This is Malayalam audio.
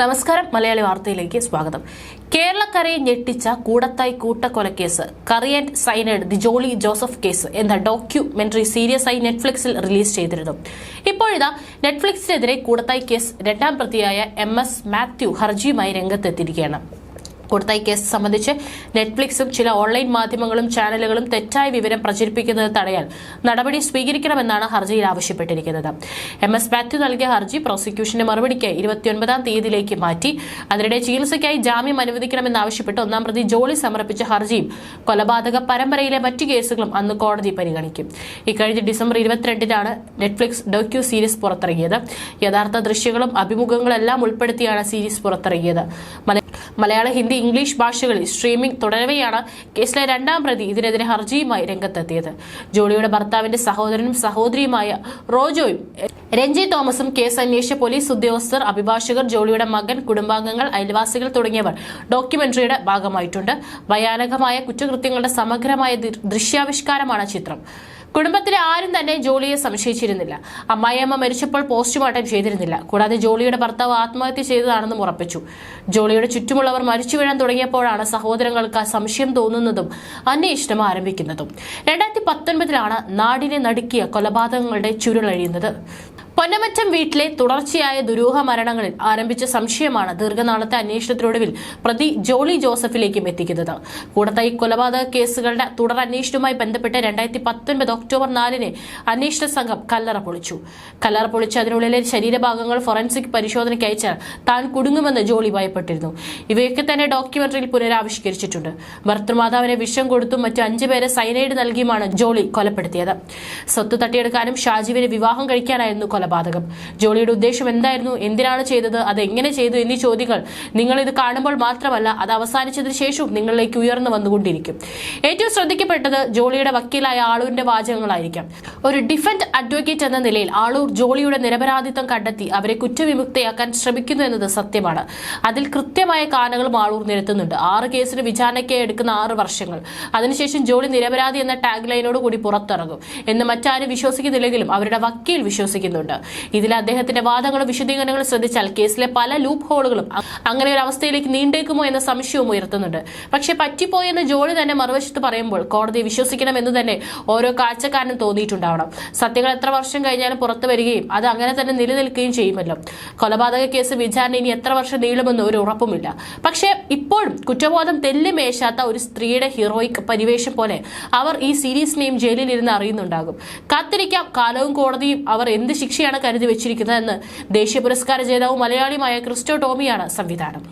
നമസ്കാരം. മലയാളി വാർത്തയിലേക്ക് സ്വാഗതം. കേരളക്കരയെ ഞെട്ടിച്ച Koodathayi കൂട്ടക്കൊലക്കേസ് curry and cyanide the Jolly Joseph case എന്ന ഡോക്യുമെന്ററി സീരിയസ് ആയി നെറ്റ്ഫ്ലിക്സിൽ റിലീസ് ചെയ്തിരുന്നു. ഇപ്പോഴിതാ നെറ്റ്ഫ്ലിക്സിനെതിരെ കൂടത്തായി കേസ് രണ്ടാം പ്രതിയായ എം എസ് മാത്യു ഹർജിയുമായി രംഗത്തെത്തിയിരിക്കുകയാണ്. കൊടുത്തായി കേസ് സംബന്ധിച്ച് നെറ്റ്ഫ്ലിക്സും ചില ഓൺലൈൻ മാധ്യമങ്ങളും ചാനലുകളും തെറ്റായ വിവരം പ്രചരിപ്പിക്കുന്നത് തടയാൻ നടപടി സ്വീകരിക്കണമെന്നാണ് ഹർജിയിൽ ആവശ്യപ്പെട്ടിരിക്കുന്നത്. എം എസ് മാത്യു നൽകിയ ഹർജി പ്രോസിക്യൂഷന്റെ മറുപടിക്ക് ഇരുപത്തിയൊൻപതാം തീയതിയിലേക്ക് മാറ്റി. അതിനിടെ ചികിത്സയ്ക്കായി ജാമ്യം അനുവദിക്കണമെന്നാവശ്യപ്പെട്ട് ഒന്നാം പ്രതി ജോളി സമർപ്പിച്ച ഹർജിയും കൊലപാതക പരമ്പരയിലെ മറ്റു കേസുകളും അന്ന് കോടതി പരിഗണിക്കും. ഇക്കഴിഞ്ഞ ഡിസംബർ ഇരുപത്തിരണ്ടിനാണ് നെറ്റ്ഫ്ലിക്സ് ഡോക്യു സീരീസ് പുറത്തിറങ്ങിയത്. യഥാർത്ഥ ദൃശ്യങ്ങളും അഭിമുഖങ്ങളെല്ലാം ഉൾപ്പെടുത്തിയാണ് സീരീസ് പുറത്തിറങ്ങിയത്. മലയാള ഹിന്ദി ഇംഗ്ലീഷ് ഭാഷകളിൽ സ്ട്രീമിംഗ് തുടരവെയാണ് കേസിലെ രണ്ടാം പ്രതി ഇതിനെതിരെ ഹർജിയുമായി രംഗത്തെത്തിയത്. ജോളിയുടെ ഭർത്താവിന്റെ സഹോദരനും സഹോദരിയുമായ റോജോയും രഞ്ജി തോമസും കേസ് അന്വേഷിച്ച പോലീസ് ഉദ്യോഗസ്ഥർ അഭിഭാഷകർ ജോളിയുടെ മകൻ കുടുംബാംഗങ്ങൾ അയൽവാസികൾ തുടങ്ങിയവർ ഡോക്യുമെന്ററിയുടെ ഭാഗമായിട്ടുണ്ട്. ഭയാനകമായ കുറ്റകൃത്യങ്ങളുടെ സമഗ്രമായ ദൃശ്യാവിഷ്കാരമാണ് ചിത്രം. കുടുംബത്തിലെ ആരും തന്നെ ജോളിയെ സംശയിച്ചിരുന്നില്ല. അമ്മായിയമ്മ മരിച്ചപ്പോൾ പോസ്റ്റ്മോർട്ടം ചെയ്തിരുന്നില്ല. കൂടാതെ ജോളിയുടെ ഭർത്താവ് ആത്മഹത്യ ചെയ്തതാണെന്നും ഉറപ്പിച്ചു. ജോളിയുടെ ചുറ്റുമുള്ളവർ മരിച്ചു വീഴാൻ തുടങ്ങിയപ്പോഴാണ് സഹോദരങ്ങൾക്ക് സംശയം തോന്നുന്നതും അന്വേഷണം ആരംഭിക്കുന്നതും. രണ്ടായിരത്തി പത്തൊൻപതിലാണ് നാടിനെ നടുക്കിയ കൊലപാതകങ്ങളുടെ ചുരുളഴിയുന്നത്. പൊന്നമറ്റം വീട്ടിലെ തുടർച്ചയായ ദുരൂഹ മരണങ്ങളിൽ ആരംഭിച്ച സംശയമാണ് ദീർഘനാളത്തെ അന്വേഷണത്തിനൊടുവിൽ പ്രതി ജോളി ജോസഫിലേക്കും എത്തിക്കുന്നത്. കൂടത്തായി കൊലപാതക കേസുകളുടെ തുടർ അന്വേഷണവുമായി ബന്ധപ്പെട്ട് രണ്ടായിരത്തി പത്തൊൻപത് ഒക്ടോബർ നാലിന് അന്വേഷണ സംഘം കല്ലറ പൊളിച്ചു. കല്ലറ പൊളിച്ച് അതിനുള്ളിലെ ശരീരഭാഗങ്ങൾ ഫോറൻസിക് പരിശോധനയ്ക്ക് അയച്ചാൽ താൻ കുടുങ്ങുമെന്ന് ജോളി ഭയപ്പെട്ടിരുന്നു. ഇവയൊക്കെ തന്നെ ഡോക്യുമെന്ററിയിൽ പുനരാവിഷ്കരിച്ചിട്ടുണ്ട്. ഭർത്തൃമാതാവിനെ വിഷം കൊടുത്തും മറ്റു അഞ്ചുപേരെ സൈനൈഡ് നൽകിയുമാണ് ജോളി കൊലപ്പെടുത്തിയത്. സ്വത്ത് തട്ടിയെടുക്കാനും ഷാജീവിനെ വിവാഹം കഴിക്കാനായിരുന്നു കൊലപാതകം. ജോളിയുടെ ഉദ്ദേശം എന്തായിരുന്നു? എന്തിനാണ് ചെയ്തത്? അത് എങ്ങനെ ചെയ്തു? എന്നീ ചോദ്യങ്ങൾ നിങ്ങൾ ഇത് കാണുമ്പോൾ മാത്രമല്ല അത് അവസാനിച്ചതിന് ശേഷവും നിങ്ങളിലേക്ക് ഉയർന്നു വന്നുകൊണ്ടിരിക്കും. ഏറ്റവും ശ്രദ്ധിക്കപ്പെട്ടത് ജോളിയുടെ വക്കീലായ ആളൂരിന്റെ വാചകങ്ങളായിരിക്കാം. ഒരു ഡിഫൻഡ് അഡ്വക്കേറ്റ് എന്ന നിലയിൽ ആളൂർ ജോളിയുടെ നിരപരാധിത്വം കണ്ടെത്തി അവരെ കുറ്റവിമുക്തയാക്കാൻ ശ്രമിക്കുന്നു എന്നത് സത്യമാണ്. അതിൽ കൃത്യമായ കാനകളും ആളൂർ നിരത്തുന്നുണ്ട്. ആറ് കേസിന് വിചാരണയ്ക്ക് എടുക്കുന്ന ആറ് വർഷങ്ങൾ. അതിനുശേഷം ജോളി നിരപരാധി എന്ന ടാഗ് ലൈനോട് കൂടി പുറത്തിറങ്ങും. എന്ന് മറ്റാരും വിശ്വസിക്കുന്നില്ലെങ്കിലും അവരുടെ വക്കീൽ വിശ്വസിക്കുന്നുണ്ട്. ഇതിൽ അദ്ദേഹത്തിന്റെ വാദങ്ങളും വിശദീകരണങ്ങളും ശ്രദ്ധിച്ചാൽ കേസിലെ പല ലൂപ്പ് ഹോളുകളും അങ്ങനെ ഒരു അവസ്ഥയിലേക്ക് നീണ്ടേക്കുമോ എന്ന സംശയവും ഉയർത്തുന്നുണ്ട്. പക്ഷെ പറ്റിപ്പോയെന്ന് ജോളി തന്നെ മറുവശത്ത് പറയുമ്പോൾ കോടതി വിശ്വസിക്കണം എന്ന് തന്നെ ഓരോ കാഴ്ചക്കാരനും തോന്നിയിട്ടുണ്ടാവണം. സത്യങ്ങൾ എത്ര വർഷം കഴിഞ്ഞാലും പുറത്തു വരികയും അത് അങ്ങനെ തന്നെ നിലനിൽക്കുകയും ചെയ്യുമല്ലോ. കൊലപാതക കേസ് വിചാരണ ഇനി എത്ര വർഷം നീളുമെന്ന് ഒരു ഉറപ്പുമില്ല. പക്ഷേ ഇപ്പോഴും കുറ്റബോധം തെല്ലുമേശാത്ത ഒരു സ്ത്രീയുടെ ഹീറോയിക് പരിവേഷം പോലെ അവർ ഈ സീരീസിനെയും ജയിലിൽ ഇരുന്ന് അറിയുന്നുണ്ടാകും. കാത്തിരിക്കാം കാലവും കോടതിയും അവർ എന്ത് ശിക്ഷയാണ് കരുതി വെച്ചിരിക്കുന്നതെന്ന് ദേശീയ പുരസ്കാര ജേതാവും മലയാളിയുമായ ക്രിസ്റ്റോ ടോമിയാണ് സംവിധാനം.